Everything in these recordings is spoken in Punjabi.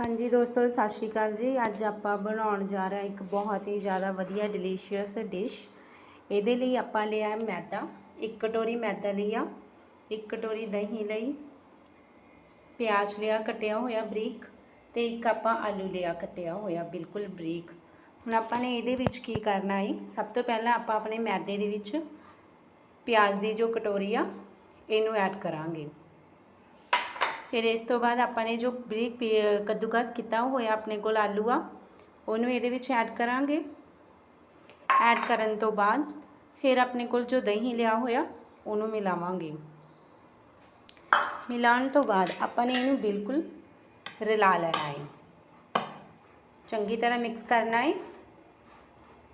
ਹਾਂਜੀ ਦੋਸਤੋ, ਸਤਿ ਸ਼੍ਰੀ ਅਕਾਲ ਜੀ। ਅੱਜ ਆਪਾਂ ਬਣਾਉਣ ਜਾ ਰਹੇ ਇੱਕ ਬਹੁਤ ਹੀ ਜ਼ਿਆਦਾ ਵਧੀਆ ਡਿਲੀਸ਼ੀਅਸ ਡਿਸ਼ ਇਹਦੇ ਲਈ ਆਪਾਂ ਲਿਆ ਮੈਦਾ। ਇੱਕ ਕਟੋਰੀ ਮੈਦਾ ਲਿਆ, ਇੱਕ ਕਟੋਰੀ ਦਹੀਂ ਲਈ। ਪਿਆਜ਼ ਲਿਆ, ਕੱਟਿਆ ਹੋਇਆ ਬਰੀਕ। ਤੇ ਇੱਕ ਆਪਾਂ ਆਲੂ ਲਿਆ, ਕੱਟਿਆ ਹੋਇਆ ਬਿਲਕੁਲ ਬਰੀਕ। ਹੁਣ ਆਪਾਂ ਨੇ ਇਹਦੇ ਵਿੱਚ ਕੀ ਕਰਨਾ ਹੈ? ਸਭ ਤੋਂ ਪਹਿਲਾਂ ਆਪਾਂ ਆਪਣੇ ਮੈਦੇ ਦੇ ਵਿੱਚ ਪਿਆਜ਼ ਦੀ ਜੋ ਕਟੋਰੀ ਆ, ਇਹਨੂੰ ਐਡ ਕਰਾਂਗੇ। ਫਿਰ ਇਸ ਤੋਂ ਬਾਅਦ ਆਪਾਂ ਨੇ ਜੋ ਬਰੀਕ ਪੀ- ਕੱਦੂਕਸ ਕੀਤਾ ਹੋਇਆ ਆਪਣੇ ਕੋਲ ਆਲੂ ਆ। ਉਹਨੂੰ ਇਹਦੇ ਵਿੱਚ ਐਡ ਕਰਾਂਗੇ। ਐਡ ਕਰਨ ਤੋਂ ਬਾਅਦ ਫਿਰ ਆਪਣੇ ਕੋਲ ਜੋ ਦਹੀਂ ਲਿਆ ਹੋਇਆ, ਉਹਨੂੰ ਮਿਲਾਵਾਂਗੇ। ਮਿਲਾਉਣ ਤੋਂ ਬਾਅਦ ਆਪਾਂ ਨੇ ਇਹਨੂੰ ਬਿਲਕੁਲ ਰਲਾ ਲੈਣਾ ਹੈ। ਚੰਗੀ ਤਰ੍ਹਾਂ ਮਿਕਸ ਕਰਨਾ ਹੈ।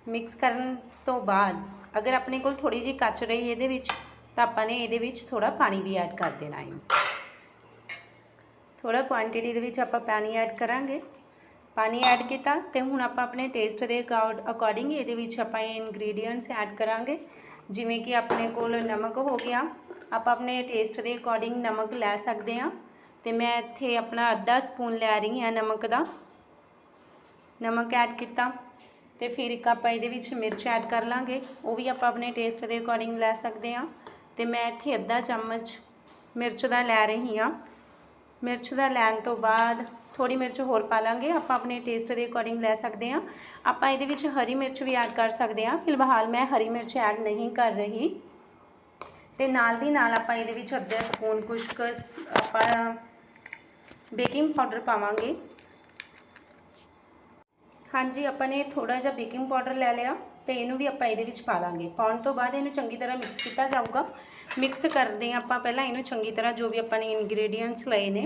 ਮਿਕਸ ਕਰਨ ਤੋਂ ਬਾਅਦ ਅਗਰ ਆਪਣੇ ਕੋਲ ਥੋੜੀ ਜਿਹੀ ਕੱਚ ਰਹੀ ਇਹਦੇ ਵਿੱਚ, ਤਾਂ ਆਪਾਂ ਨੇ ਇਹਦੇ ਵਿੱਚ ਥੋੜਾ ਪਾਣੀ ਵੀ ਐਡ ਕਰ ਦੇਣਾ ਹੈ। ਥੋੜਾ ਕੁਆਂਟੀਟੀ ਦੇ ਵਿੱਚ ਆਪਾਂ ਪਾਣੀ ਐਡ ਕਰਾਂਗੇ। ਪਾਣੀ ਐਡ ਕੀਤਾ ਤੇ ਹੁਣ ਆਪਾਂ ਆਪਣੇ ਟੇਸਟ ਦੇ ਅਕੋਰਡਿੰਗ ਇਹਦੇ ਵਿੱਚ ਆਪਾਂ ਇਹ ਇਨਗਰੀਡੀਅੰਟਸ ਐਡ ਕਰਾਂਗੇ। ਜਿਵੇਂ ਕਿ ਆਪਣੇ ਕੋਲ ਨਮਕ ਹੋ ਗਿਆ। ਆਪਾਂ ਆਪਣੇ ਟੇਸਟ ਦੇ ਅਕੋਰਡਿੰਗ ਨਮਕ ਲੈ ਸਕਦੇ ਹਾਂ। ਤੇ ਮੈਂ ਇੱਥੇ ਆਪਣਾ ਅੱਧਾ ਸਪੂਨ ਲੈ ਰਹੀ ਹਾਂ ਨਮਕ ਦਾ। ਨਮਕ ਐਡ ਕੀਤਾ। ਤੇ ਫਿਰ ਇੱਕ ਆਪਾਂ ਇਹਦੇ ਵਿੱਚ ਮਿਰਚ ਐਡ ਕਰ ਲਾਂਗੇ। ਉਹ ਵੀ ਆਪਾਂ ਆਪਣੇ ਟੇਸਟ ਦੇ ਅਕੋਰਡਿੰਗ ਲੈ ਸਕਦੇ ਹਾਂ। ਤੇ ਮੈਂ ਇੱਥੇ ਅੱਧਾ ਚਮਚ ਮਿਰਚ ਦਾ ਲੈ ਰਹੀ ਹਾਂ। ਮਿਰਚ ਦਾ ਲੈਣ ਤੋਂ ਬਾਅਦ ਥੋੜੀ ਮਿਰਚ ਹੋਰ ਪਾ ਲਾਂਗੇ। ਆਪਾਂ ਆਪਣੇ ਟੇਸਟ ਦੇ ਅਕੋਰਡਿੰਗ ਲੈ ਸਕਦੇ ਹਾਂ। ਆਪਾਂ ਇਹਦੇ ਵਿੱਚ ਹਰੀ ਮਿਰਚ ਵੀ ਐਡ ਕਰ ਸਕਦੇ ਹਾਂ। ਫਿਲਹਾਲ ਮੈਂ ਹਰੀ ਮਿਰਚ ਐਡ ਨਹੀਂ ਕਰ ਰਹੀ। ਤੇ ਨਾਲ ਦੀ ਨਾਲ ਆਪਾਂ ਇਹਦੇ ਵਿੱਚ ਅੱਧਾ ਸਪੂਨ ਕੁਸ਼ਕ ਆਪਾਂ ਬੇਕਿੰਗ ਪਾਊਡਰ ਪਾਵਾਂਗੇ। ਹਾਂਜੀ, ਆਪਾਂ ਨੇ ਥੋੜਾ ਜਿਹਾ ਬੇਕਿੰਗ ਪਾਊਡਰ ਲੈ ਲਿਆ ਤੇ ਇਹਨੂੰ ਵੀ ਆਪਾਂ ਇਹਦੇ ਵਿੱਚ ਪਾ ਲਾਂਗੇ। ਪਾਉਣ ਤੋਂ ਬਾਅਦ ਇਹਨੂੰ ਚੰਗੀ ਤਰ੍ਹਾਂ ਮਿਕਸ ਕੀਤਾ ਜਾਊਗਾ। ਮਿਕਸ ਕਰਦੇ ਹਾਂ ਆਪਾਂ ਪਹਿਲਾਂ ਇਹਨੂੰ ਚੰਗੀ ਤਰ੍ਹਾਂ ਜੋ ਵੀ ਆਪਾਂ ਨੇ ਇਨਗਰੀਡੀਅੰਟਸ ਲਏ ਨੇ।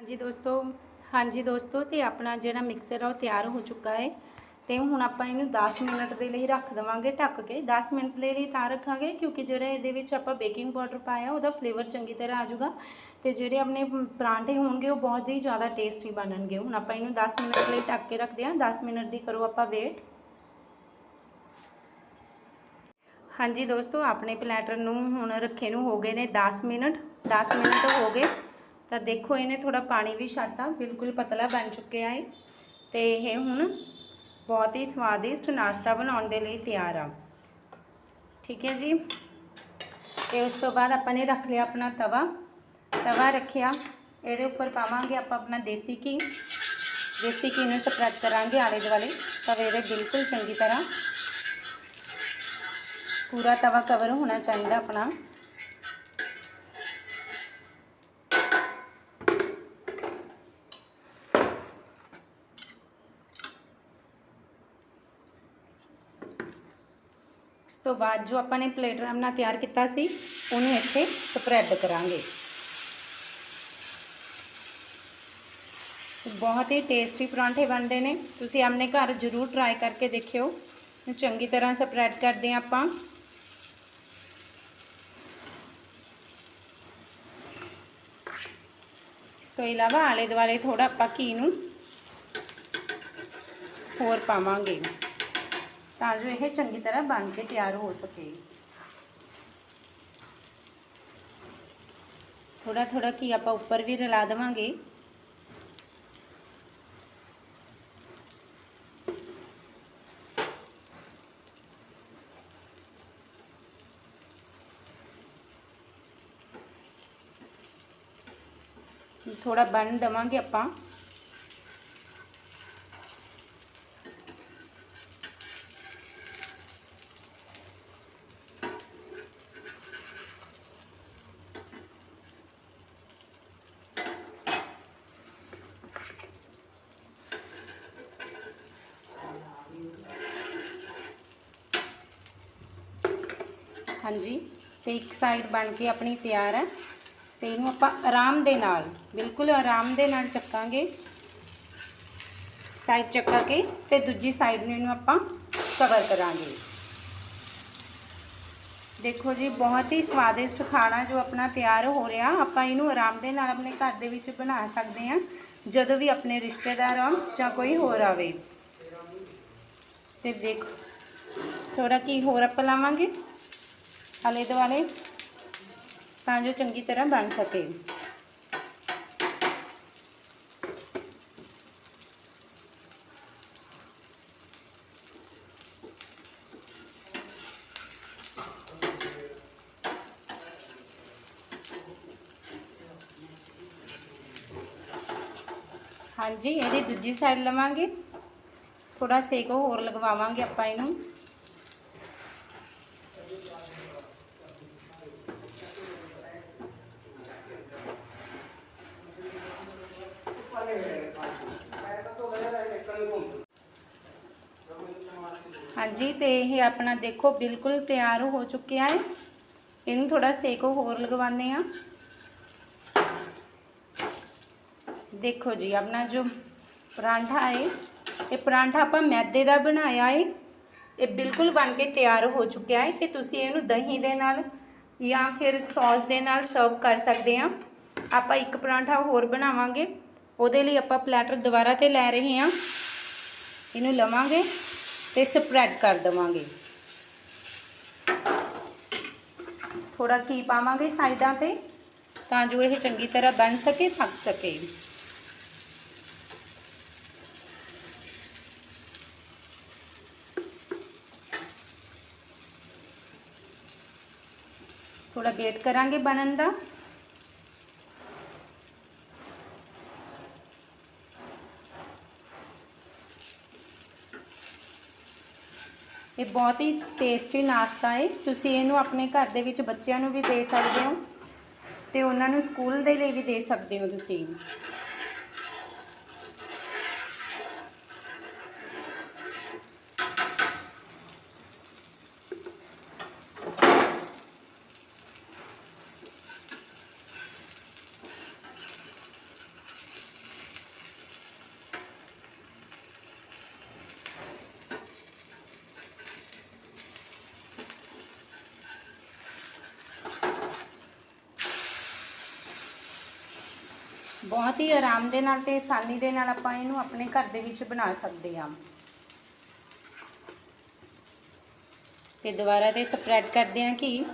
ਹਾਂਜੀ ਦੋਸਤੋ ਹਾਂਜੀ ਦੋਸਤੋ, ਤੇ ਆਪਣਾ ਜਿਹੜਾ ਮਿਕਸਰ ਆ ਉਹ ਤਿਆਰ ਹੋ ਚੁੱਕਾ ਹੈ। ਤੇ ਹੁਣ ਆਪਾਂ ਇਹਨੂੰ 10 ਮਿੰਟ ਦੇ ਲਈ ਰੱਖ ਦੇਵਾਂਗੇ ਢੱਕ ਕੇ। 10 ਮਿੰਟ ਦੇ ਲਈ ਤਾਂ ਰੱਖਾਂਗੇ, ਕਿਉਂਕਿ ਜਿਹੜਾ ਇਹਦੇ ਵਿੱਚ ਆਪਾਂ ਬੇਕਿੰਗ ਪਾਊਡਰ ਪਾਇਆ, ਉਹਦਾ ਫਲੇਵਰ ਚੰਗੀ ਤਰ੍ਹਾਂ ਆ ਜਾਊਗਾ। ਤੇ ਜਿਹੜੇ ਆਪਣੇ ਪਰਾਂਠੇ ਹੋਣਗੇ, ਉਹ ਬਹੁਤ ਹੀ ਜ਼ਿਆਦਾ ਟੇਸਟੀ ਬਣਨਗੇ। ਹੁਣ ਆਪਾਂ ਇਹਨੂੰ 10 ਮਿੰਟ ਲਈ ਢੱਕ ਕੇ ਰੱਖਦੇ ਹਾਂ। 10 ਮਿੰਟ ਦੀ ਕਰੋ ਆਪਾਂ ਵੇਟ ਹਾਂਜੀ ਦੋਸਤੋ, ਆਪਣੇ ਪਲੈਟਰ ਨੂੰ ਹੁਣ ਰੱਖੇ ਨੂੰ ਹੋ ਗਏ ਨੇ 10 ਮਿੰਟ। 10 ਮਿੰਟ ਹੋ ਗਏ। ਤਾਂ ਦੇਖੋ, ਇਹਨੇ ਥੋੜਾ ਪਾਣੀ ਵੀ ਛੱਡਤਾ। ਬਿਲਕੁਲ ਪਤਲਾ ਬਣ ਚੁੱਕਿਆ ਹੈ ਤੇ ਇਹ ਹੁਣ ਬਹੁਤ ਹੀ ਸਵਾਦਿਸ਼ਟ ਨਾਸ਼ਤਾ ਬਣਾਉਣ ਦੇ ਲਈ ਤਿਆਰ ਆ। ਠੀਕ ਹੈ ਜੀ? ਤੇ ਉਸ ਤੋਂ ਬਾਅਦ ਆਪਾਂ ਨੇ ਰੱਖ ਲਿਆ ਆਪਣਾ ਤਵਾ। ਤਵਾ ਰੱਖਿਆ। ਇਹਦੇ ਉੱਪਰ ਪਾਵਾਂਗੇ ਆਪਾਂ ਆਪਣਾ ਦੇਸੀ ਘੀ। ਦੇਸੀ ਘੀ ਨੂੰ ਸਪਰੈਡ ਕਰਾਂਗੇ ਆਲੇ ਦੁਆਲੇ। ਤਵੇ ਦੇ ਬਿਲਕੁਲ ਚੰਗੀ ਤਰ੍ਹਾਂ। ਪੂਰਾ ਤਵਾ ਕਵਰ ਹੋਣਾ ਚਾਹੀਦਾ ਆਪਣਾ ਇਸ ਤੋਂ ਬਾਅਦ ਜੋ ਆਪਾਂ ਨੇ ਪਲੇਟ ਆਪਣਾ ਤਿਆਰ ਕੀਤਾ ਸੀ ਉਹਨੂੰ ਇੱਥੇ ਸਪਰੈਡ ਕਰਾਂਗੇ ਬਹੁਤ ਹੀ ਟੇਸਟੀ ਪਰਾਂਠੇ ਬਣਦੇ ਨੇ ਤੁਸੀਂ ਆਪਣੇ ਘਰ ਜ਼ਰੂਰ ਟਰਾਈ ਕਰਕੇ ਦੇਖਿਓ ਚੰਗੀ ਤਰ੍ਹਾਂ ਸਪਰੈਡ ਕਰਦੇ ਹਾਂ ਆਪਾਂ ਤੋਂ ਇਲਾਵਾ ਆਲੇ ਦੁਆਲੇ ਥੋੜਾ ਆਪਾਂ ਘੀ ਨੂੰ ਹੋਰ ਪਾਵਾਂਗੇ ਤਾਂ ਜੋ ਇਹ ਚੰਗੀ ਤਰ੍ਹਾਂ ਬਣ ਕੇ ਤਿਆਰ ਹੋ ਸਕੇ। ਥੋੜਾ ਥੋੜਾ ਘੀ ਆਪਾਂ ਉੱਪਰ ਵੀ ਰਲਾ ਦੇਵਾਂਗੇ। ਥੋੜਾ ਬਣ ਦਵਾਂਗੇ ਆਪਾਂ ਹਾਂਜੀ ਤੇ ਇੱਕ ਸਾਈਡ ਬਣ ਕੇ ਆਪਣੀ ਤਿਆਰ ਹੈ ਤੇ ਇਹਨੂੰ ਆਪਾਂ ਆਰਾਮ ਦੇ ਨਾਲ, ਬਿਲਕੁਲ ਆਰਾਮ ਦੇ ਨਾਲ ਚੱਕਾਂਗੇ। ਸਾਈਡ ਚੱਕਾ ਕੇ ਤੇ ਦੂਜੀ ਸਾਈਡ ਨੂੰ ਇਹਨੂੰ ਆਪਾਂ ਕਵਰ ਕਰਾਂਗੇ। ਦੇਖੋ ਜੀ, ਬਹੁਤ ਹੀ ਸਵਾਦਿਸ਼ਟ ਖਾਣਾ ਜੋ ਆਪਣਾ ਤਿਆਰ ਹੋ ਰਿਹਾ। ਆਪਾਂ ਇਹਨੂੰ ਆਰਾਮ ਦੇ ਨਾਲ ਆਪਣੇ ਘਰ ਦੇ ਵਿੱਚ ਬਣਾ ਸਕਦੇ ਹਾਂ, ਜਦੋਂ ਵੀ ਆਪਣੇ ਰਿਸ਼ਤੇਦਾਰ ਆਉਣ ਜਾਂ ਕੋਈ ਹੋਰ ਆਵੇ। ਤੇ ਦੇਖ ਥੋੜਾ ਕੀ ਹੋਰ ਆਪਾਂ ਲਾਵਾਂਗੇ? ਆਲੇ ਦੁਆਲੇ जो चंकी तरह बन सके हाँ जी ये दूजी साइड लवेंगे थोड़ा सेक होर लगवावे अपना इनू ਹਾਂਜੀ, ਤੇ ਇਹ ਆਪਣਾ ਦੇਖੋ, ਬਿਲਕੁਲ ਤਿਆਰ ਹੋ ਚੁੱਕਿਆ ਹੈ। ਇਹਨੂੰ ਥੋੜਾ ਸੇਕ ਹੋਰ ਲਗਵਾਉਂਦੇ ਆ ਦੇਖੋ ਜੀ, ਆਪਣਾ ਜੋ ਪਰਾਂਠਾ ਹੈ, ਇਹ ਪਰਾਂਠਾ ਆਪਾਂ ਮੈਦੇ ਦਾ ਬਣਾਇਆ ਹੈ। ਇਹ ਬਿਲਕੁਲ ਬਣ ਕੇ ਤਿਆਰ ਹੋ ਚੁੱਕਿਆ ਹੈ ਤੇ ਤੁਸੀਂ ਇਹਨੂੰ ਦਹੀਂ ਦੇ ਨਾਲ ਜਾਂ ਫਿਰ ਸੌਸ ਦੇ ਨਾਲ ਸਰਵ ਕਰ ਸਕਦੇ ਆ ਆਪਾਂ ਇੱਕ ਪਰਾਂਠਾ ਹੋਰ ਬਣਾਵਾਂਗੇ। ਉਹਦੇ ਲਈ ਆਪਾਂ ਪਲੈਟਰ ਦੁਬਾਰਾ ਤੇ ਲੈ ਰਹੇ ਹਾਂ। ਇਹਨੂੰ ਲਵਾਂਗੇ। ਤੇ ਸਪਰੈਡ ਕਰ ਦਵਾਂਗੇ ਥੋੜਾ ਘੀ ਪਾਵਾਂਗੇ ਸਾਈਡਾਂ ਤੇ ਤਾਂ ਜੋ ਇਹ ਚੰਗੀ ਤਰ੍ਹਾਂ ਬਣ ਸਕੇ ਪੱਕ ਸਕੇ ਥੋੜਾ ਵੇਟ ਕਰਾਂਗੇ ਬਣਨ ਦਾ ਇਹ ਬਹੁਤ ਹੀ ਟੇਸਟੀ ਨਾਸ਼ਤਾ ਹੈ ਤੁਸੀਂ ਇਹਨੂੰ ਆਪਣੇ ਘਰ ਦੇ ਵਿੱਚ ਬੱਚਿਆਂ ਨੂੰ ਵੀ ਦੇ ਸਕਦੇ ਹੋ ਤੇ ਉਹਨਾਂ ਨੂੰ ਸਕੂਲ ਦੇ ਲਈ ਵੀ ਦੇ ਸਕਦੇ ਹੋ ਤੁਸੀਂ। ਬਹੁਤ ਹੀ ਆਰਾਮ ਦੇ ਨਾਲ ਤੇ ਆਸਾਨੀ ਦੇ ਨਾਲ ਆਪਾਂ ਇਹਨੂੰ ਆਪਣੇ ਘਰ ਦੇ ਵਿੱਚ ਬਣਾ ਸਕਦੇ ਹਾਂ। ਤੇ ਦੁਬਾਰਾ ਤੇ ਸਪਰੈਡ ਕਰਦੇ ਹਾਂ ਕਿ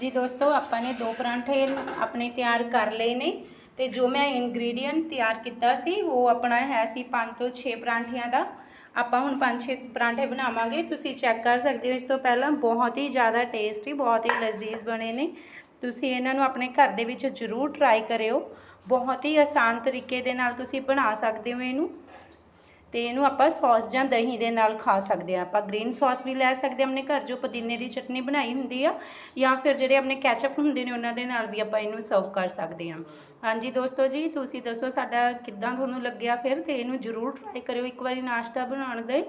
ਹਾਂਜੀ ਦੋਸਤੋ, ਆਪਾਂ ਨੇ ਦੋ ਪਰਾਂਠੇ ਆਪਣੇ ਤਿਆਰ ਕਰ ਲਏ ਨੇ ਤੇ ਜੋ ਮੈਂ ਇਨਗਰੀਡੀਅੰਟ ਤਿਆਰ ਕੀਤਾ ਸੀ, ਉਹ ਆਪਣਾ ਹੈ ਸੀ 5 ਤੋਂ 6 ਪਰਾਂਠਿਆਂ ਦਾ। ਆਪਾਂ ਹੁਣ 5-6 ਪਰਾਂਠੇ ਬਣਾਵਾਂਗੇ। ਤੁਸੀਂ ਚੈੱਕ ਕਰ ਸਕਦੇ ਹੋ, ਇਸ ਤੋਂ ਪਹਿਲਾਂ ਬਹੁਤ ਹੀ ਜ਼ਿਆਦਾ ਟੇਸਟੀ ਬਹੁਤ ਹੀ ਲਜ਼ੀਜ਼ ਬਣੇ ਨੇ। ਤੁਸੀਂ ਇਹਨਾਂ ਨੂੰ ਆਪਣੇ ਘਰ ਦੇ ਵਿੱਚ ਜ਼ਰੂਰ ਟਰਾਈ ਕਰਿਓ। ਬਹੁਤ ਹੀ ਆਸਾਨ ਤਰੀਕੇ ਦੇ ਨਾਲ ਤੁਸੀਂ ਬਣਾ ਸਕਦੇ ਹੋ ਇਹਨੂੰ। ਤੇ ਇਹਨੂੰ ਆਪਾਂ ਸੌਸ ਜਾਂ ਦਹੀਂ ਦੇ ਨਾਲ ਖਾ ਸਕਦੇ ਆ ਆਪਾਂ ਗ੍ਰੀਨ ਸੌਸ ਵੀ ਲੈ ਸਕਦੇ ਆਪਣੇ ਘਰ, ਜੋ ਪੁਦੀਨੇ ਦੀ ਚਟਨੀ ਬਣਾਈ ਹੁੰਦੀ ਆ, ਜਾਂ ਫਿਰ ਜਿਹੜੇ ਆਪਣੇ ਕੈਚਅਪ ਹੁੰਦੇ ਨੇ, ਉਹਨਾਂ ਦੇ ਨਾਲ ਵੀ ਆਪਾਂ ਇਹਨੂੰ ਸਰਵ ਕਰ ਸਕਦੇ ਆ ਹਾਂਜੀ ਦੋਸਤੋ ਜੀ, ਤੁਸੀਂ ਦੱਸੋ ਸਾਡਾ ਕਿੱਦਾਂ ਤੁਹਾਨੂੰ ਲੱਗਿਆ ਫਿਰ? ਤੇ ਇਹਨੂੰ ਜ਼ਰੂਰ ਟਰਾਈ ਕਰਿਓ। ਇੱਕ ਵਾਰੀ ਨਾਸ਼ਤਾ ਬਣਾਉਣ ਦੇ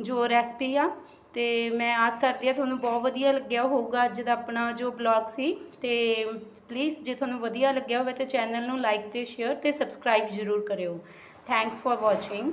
ਜੋ ਰੈਸਪੀ ਆ। ਤੇ ਮੈਂ ਆਸ ਕਰਦੀ ਆ ਤੁਹਾਨੂੰ ਬਹੁਤ ਵਧੀਆ ਲੱਗਿਆ ਹੋਊਗਾ ਅੱਜ ਦਾ ਆਪਣਾ ਜੋ ਬਲੌਗ ਸੀ। ਤੇ ਪਲੀਜ਼ ਜੇ ਤੁਹਾਨੂੰ ਵਧੀਆ ਲੱਗਿਆ ਹੋਵੇ ਤੇ ਚੈਨਲ ਨੂੰ ਲਾਈਕ ਤੇ ਸ਼ੇਅਰ ਤੇ ਸਬਸਕ੍ਰਾਈਬ ਜ਼ਰੂਰ ਕਰਿਓ। Thanks for watching